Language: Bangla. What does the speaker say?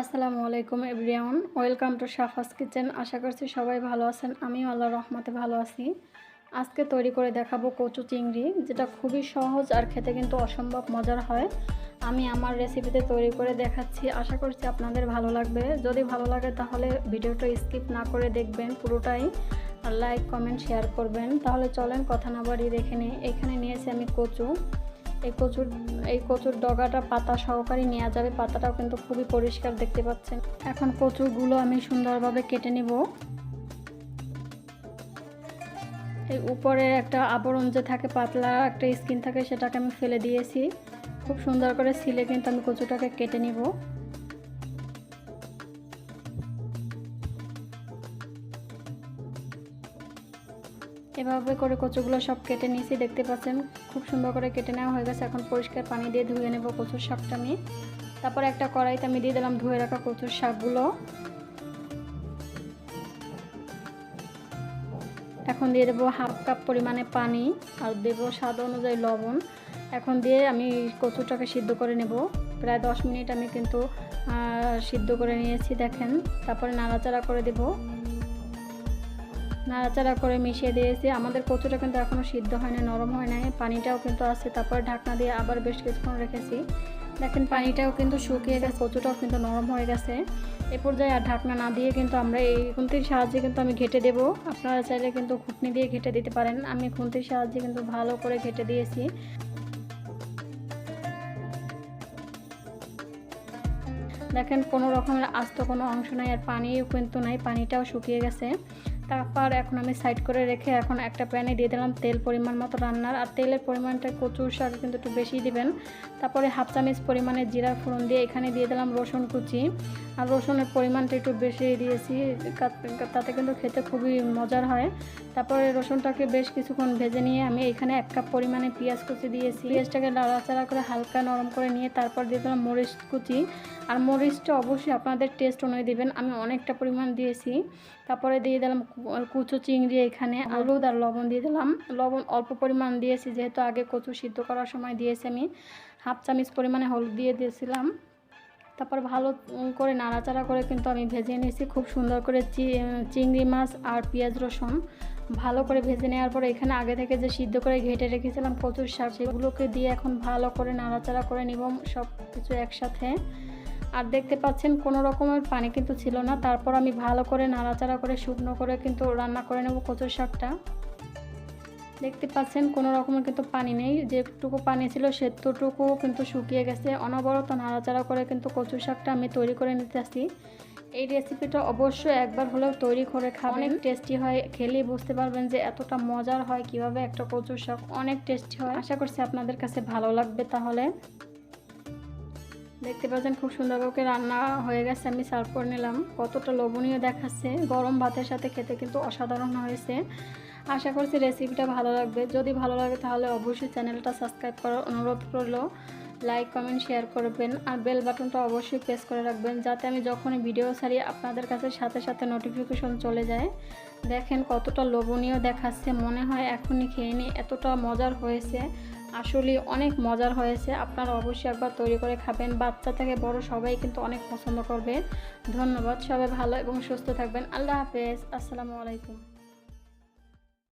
আসসালামু আলাইকুম everyone. Welcome to Shafa's kitchen. আশা করছি সবাই ভালো আছেন। আমিও আল্লাহ রহমতে ভালো আছি। আজকে তৈরি করে দেখাবো কচু চিংড়ি, যেটা খুবই সহজ আর খেতে কিন্তু অসম্ভব মজার হয়। আমি আমার রেসিপিতে তৈরি করে দেখাচ্ছি। আশা করছি আপনাদের ভালো লাগবে। যদি ভালো লাগে তাহলে ভিডিওটা স্কিপ না করে দেখবেন পুরোটাই। আর লাইক কমেন্ট শেয়ার করবেন। তাহলে চলেন কথা না বাড়ি দেখে নিই। এখানে নিয়েছি আমি কচু। এই কচুর এই কচুর ডগাটা পাতা সহকারে নেওয়া যাবে। পাতাটাও কিন্তু খুবই পরিষ্কার দেখতে পাচ্ছেন। এখন কচুরগুলো আমি সুন্দরভাবে কেটে নেব। এই উপরে একটা আবরণ যে থাকে, পাতলা একটা স্কিন থাকে, সেটাকে আমি ফেলে দিয়েছি। খুব সুন্দর করে সিলে কিন্তু আমি কচুটাকে কেটে নিব। এভাবে করে কচুগুলো সব কেটে নিয়েছি, দেখতে পাচ্ছেন? খুব সুন্দর করে কেটে নেওয়া হয়ে গেছে। এখন পরিষ্কার পানি দিয়ে ধুয়ে নেব কচুর শাকটা আমি। তারপর একটা কড়াইতে আমি দিয়ে দিলাম ধুয়ে রাখা কচুর শাকগুলো। এখন দিয়ে দেবো হাফ কাপ পরিমাণে পানি আর দেবো স্বাদ অনুযায়ী লবণ। এখন দিয়ে আমি কচুটাকে সিদ্ধ করে নেব। প্রায় দশ মিনিট আমি কিন্তু সিদ্ধ করে নিয়েছি, দেখেন। তারপরে নাড়াচাড়া করে দেবো। নাড়াচাড়া করে মিশিয়ে দিয়েছি। আমাদের কচুটা কিন্তু এখনও সিদ্ধ হয় না নরম হয় নাই। পানিটাও কিন্তু আছে, তারপরে ঢাকনা দিয়ে আবার বেশ কিছুক্ষণ রেখেছি। দেখেন পানিটাও কিন্তু শুকিয়ে গেছে, কচুটাও কিন্তু নরম হয়ে গেছে। এ পর্যায়ে আর ঢাকনা না দিয়ে কিন্তু আমরা এই খুন্তির সাহায্যে কিন্তু আমি ঘেটে দেব। আপনারা চাইলে কিন্তু ঘুটনি দিয়ে ঘেটে দিতে পারেন। আমি খুন্তির সাহায্যে কিন্তু ভালো করে ঘেটে দিয়েছি। দেখেন কোনো রকমের আস্ত কোনো অংশ নাই আর পানিও কিন্তু নাই, পানিটাও শুকিয়ে গেছে। তারপর এখন আমি সাইড করে রেখে এখন একটা প্যানে দিয়ে দিলাম তেল পরিমাণ মতো রান্নার। আর তেলের পরিমাণটা কচুর শাক কিন্তু একটু বেশি দিবেন। তারপরে হাফ চামচ পরিমাণে জিরা ফোড়ন দিয়ে এখানে দিয়ে দিলাম রসুন কুচি। আর রসুনের পরিমাণটা একটু বেশি দিয়েছি তাতে কিন্তু খেতে খুবই মজার হয়। তারপরে রসুনটাকে বেশ কিছুক্ষণ ভেজে নিয়ে আমি এখানে এক কাপ পরিমাণে পেঁয়াজ কুচি দিয়েছি। পেঁয়াজটাকে নাড়াচাড়া করে হালকা নরম করে নিয়ে তারপর দিয়ে দিলাম মরিচ কুচি। আর মরিচটা অবশ্যই আপনাদের টেস্ট অনুযায়ী দেবেন। আমি অনেকটা পরিমাণ দিয়েছি। তারপরে দিয়ে দিলাম কুচো চিংড়ি এখানে, হলুদ আর লবণ দিয়ে দিলাম। লবণ অল্প পরিমাণ দিয়েছি, যেহেতু আগে কচু সিদ্ধ করার সময় দিয়েছি আমি। হাফ চামচ পরিমাণে হলুদ দিয়ে দিয়েছিলাম। তারপর ভালো করে নাড়াচাড়া করে কিন্তু আমি ভেজে নিয়েছি। খুব সুন্দর করে চিংড়ি মাছ আর পেঁয়াজ রসুন ভালো করে ভেজে নেওয়ার পরে এখানে আগে থেকে যে সিদ্ধ করে ঘেটে রেখেছিলাম কচুর শাক, সেগুলোকে দিয়ে এখন ভালো করে নাড়াচাড়া করে নিব সব কিছু একসাথে। আর দেখতে পাচ্ছেন কোনো রকমের পানি কিন্তু ছিল না। তারপর আমি ভালো করে নাড়াচাড়া করে, শুকনো করে কিন্তু রান্না করে নেব কচুর শাকটা। দেখতে পাচ্ছেন কোনো রকমের কিন্তু পানি নেই। যেটুকু পানি ছিল সেটুকু কিন্তু শুকিয়ে গেছে। অনবরত নাড়াচাড়া করে কিন্তু কচু শাকটা আমি তৈরি করে নিতে আসি এই রেসিপিটা অবশ্যই একবার হলেও তৈরি করে খাবেন। অনেক টেস্টি হয়। খেলেই বুঝতে পারবেন যে এতটা মজার হয় কীভাবে একটা কচুর শাক। অনেক টেস্টি হয়। আশা করছি আপনাদের কাছে ভালো লাগবে তাহলে। দেখতে পাচ্ছেন খুব সুন্দরভাবে রান্না হয়ে গেছে, আমি সার্ভ করে নিলাম। কতটা লোভনীয় দেখাচ্ছে। গরম ভাতের সাথে খেতে কিন্তু অসাধারণ হয়েছে। আশা করছি রেসিপিটা ভালো লাগবে। যদি ভালো লাগে তাহলে অবশ্যই চ্যানেলটা সাবস্ক্রাইব করার অনুরোধ করল লাইক কমেন্ট শেয়ার করবেন আর বেল বাটনটা অবশ্যই প্রেস করে রাখবেন যাতে আমি যখনই ভিডিও ছাড়ি আপনাদের কাছে সাথে সাথে নোটিফিকেশন চলে যায়। দেখেন কতটা লোভনীয় দেখাচ্ছে, মনে হয় এখনই খেয়ে নিই। এতটা মজার হয়েছে আসলে অনেক মজার হয়েছে। আপনারা অবশ্যই একবার তৈরি করে খাবেন। বাচ্চা থেকে বড় সবাই কিন্তু অনেক পছন্দ করবে। ধন্যবাদ, সবাই ভালো এবং সুস্থ থাকবেন। আল্লাহ হাফেজ, আসসালামু আলাইকুম।